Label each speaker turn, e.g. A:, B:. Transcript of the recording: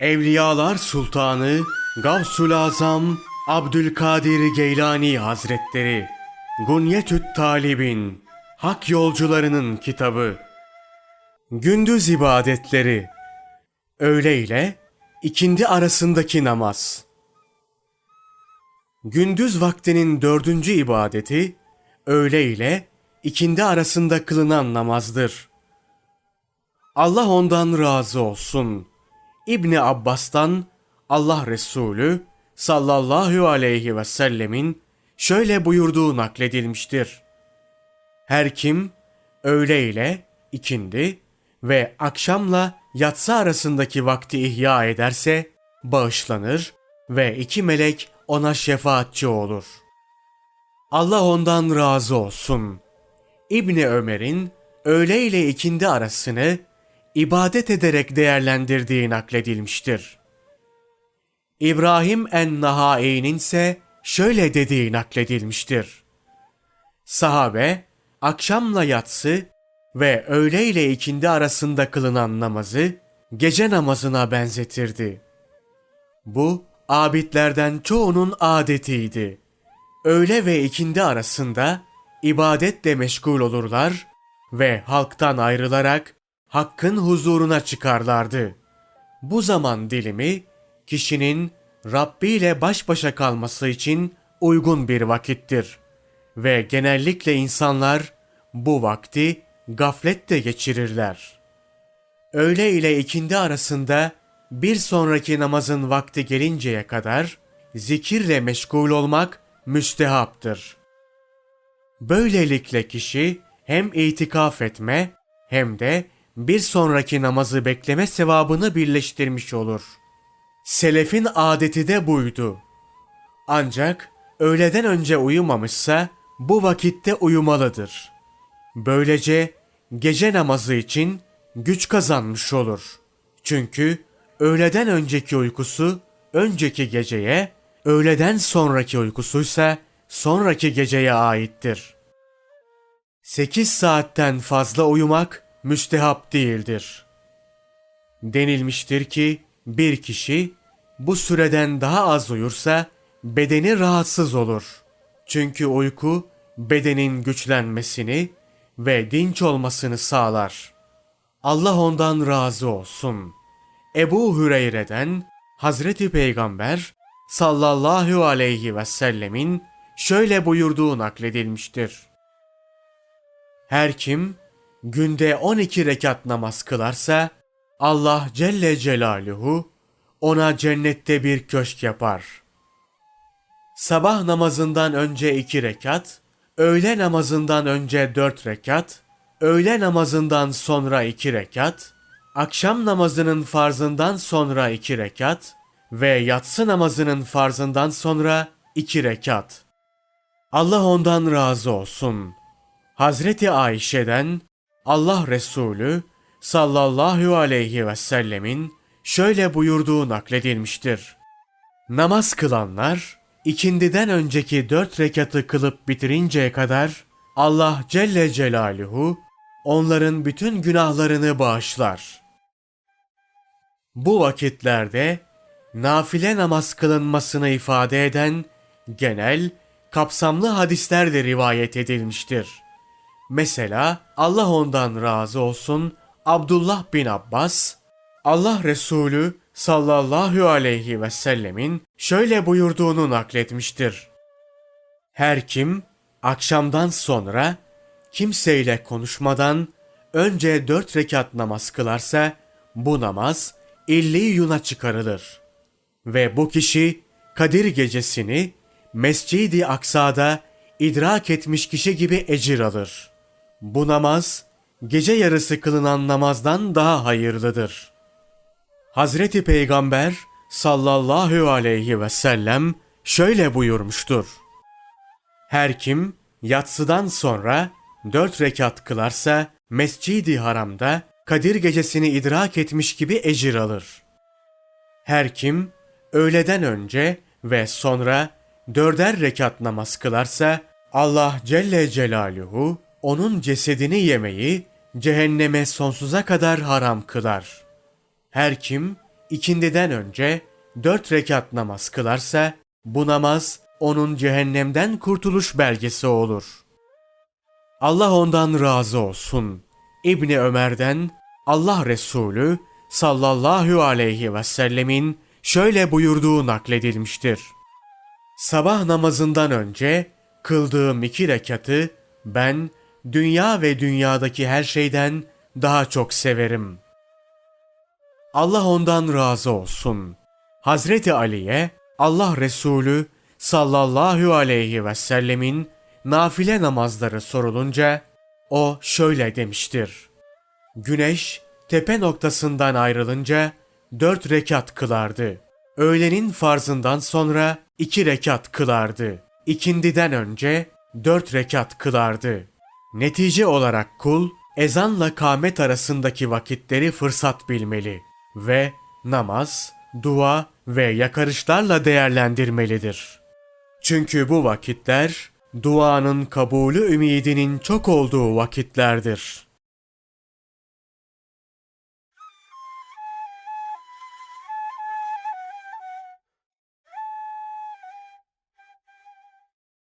A: Evliyalar Sultanı Gavsul Azam Abdülkadir Geylani Hazretleri Gunyetüt Talibin Hak Yolcularının Kitabı Gündüz ibadetleri Öğle ile ikindi arasındaki namaz Gündüz vaktinin dördüncü ibadeti öğle ile ikindi arasında kılınan namazdır. Allah ondan razı olsun. İbni Abbas'tan Allah Resulü sallallahu aleyhi ve sellemin şöyle buyurduğu nakledilmiştir. Her kim öğle ile ikindi ve akşamla yatsı arasındaki vakti ihya ederse bağışlanır ve iki melek ona şefaatçi olur. Allah ondan razı olsun. İbni Ömer'in öğle ile ikindi arasını ibadet ederek değerlendirdiği nakledilmiştir. İbrahim en-Nahai'nin ise şöyle dediği nakledilmiştir. Sahabe, akşamla yatsı ve öğle ile ikindi arasında kılınan namazı gece namazına benzetirdi. Bu, abidlerden çoğunun adetiydi. Öğle ve ikindi arasında ibadetle meşgul olurlar ve halktan ayrılarak Hakk'ın huzuruna çıkarlardı. Bu zaman dilimi kişinin Rabbi ile baş başa kalması için uygun bir vakittir ve genellikle insanlar bu vakti gafletle geçirirler. Öğle ile ikindi arasında bir sonraki namazın vakti gelinceye kadar zikirle meşgul olmak müstehaptır. Böylelikle kişi hem itikaf etme hem de bir sonraki namazı bekleme sevabını birleştirmiş olur. Selefin adeti de buydu. Ancak öğleden önce uyumamışsa bu vakitte uyumalıdır. Böylece gece namazı için güç kazanmış olur. Çünkü öğleden önceki uykusu önceki geceye, öğleden sonraki uykusuysa sonraki geceye aittir. 8 saatten fazla uyumak müstehap değildir. Denilmiştir ki bir kişi bu süreden daha az uyursa bedeni rahatsız olur. Çünkü uyku bedenin güçlenmesini ve dinç olmasını sağlar. Allah ondan razı olsun. Ebu Hüreyre'den Hazreti Peygamber sallallahu aleyhi ve sellemin şöyle buyurduğu nakledilmiştir. Her kim günde 12 rekat namaz kılarsa Allah Celle Celaluhu ona cennette bir köşk yapar. Sabah namazından önce iki rekat, öğle namazından önce dört rekat, öğle namazından sonra iki rekat, akşam namazının farzından sonra iki rekat ve yatsı namazının farzından sonra iki rekat. Allah ondan razı olsun. Hazreti Ayşe'den Allah Resulü sallallahu aleyhi ve sellemin şöyle buyurduğu nakledilmiştir. Namaz kılanlar ikindiden önceki dört rekatı kılıp bitirinceye kadar Allah Celle Celaluhu onların bütün günahlarını bağışlar. Bu vakitlerde nafile namaz kılınmasını ifade eden genel, kapsamlı hadisler de rivayet edilmiştir. Mesela Allah ondan razı olsun Abdullah bin Abbas, Allah Resulü sallallahu aleyhi ve sellemin şöyle buyurduğunu nakletmiştir. Her kim akşamdan sonra kimseyle konuşmadan önce dört rekat namaz kılarsa bu namaz illi yuna çıkarılır. Ve bu kişi Kadir gecesini Mescid-i Aksa'da idrak etmiş kişi gibi ecir alır. Bu namaz gece yarısı kılınan namazdan daha hayırlıdır. Hazreti Peygamber sallallahu aleyhi ve sellem şöyle buyurmuştur. Her kim yatsıdan sonra dört rekat kılarsa Mescid-i Haram'da Kadir gecesini idrak etmiş gibi ecir alır. Her kim öğleden önce ve sonra dörder rekat namaz kılarsa Allah Celle Celaluhu onun cesedini yemeyi cehenneme sonsuza kadar haram kılar. Her kim ikindiden önce dört rekat namaz kılarsa bu namaz onun cehennemden kurtuluş belgesi olur. Allah ondan razı olsun. İbni Ömer'den Allah Resulü sallallahu aleyhi ve sellemin şöyle buyurduğu nakledilmiştir. Sabah namazından önce kıldığım iki rekatı ben dünya ve dünyadaki her şeyden daha çok severim. Allah ondan razı olsun. Hazreti Ali'ye Allah Resulü sallallahu aleyhi ve sellemin nafile namazları sorulunca o şöyle demiştir. Güneş tepe noktasından ayrılınca dört rekat kılardı. Öğlenin farzından sonra iki rekat kılardı. İkindiden önce dört rekat kılardı. Netice olarak kul ezanla kâmet arasındaki vakitleri fırsat bilmeli ve namaz, dua ve yakarışlarla değerlendirmelidir. Çünkü bu vakitler duanın kabulü ümidinin çok olduğu vakitlerdir.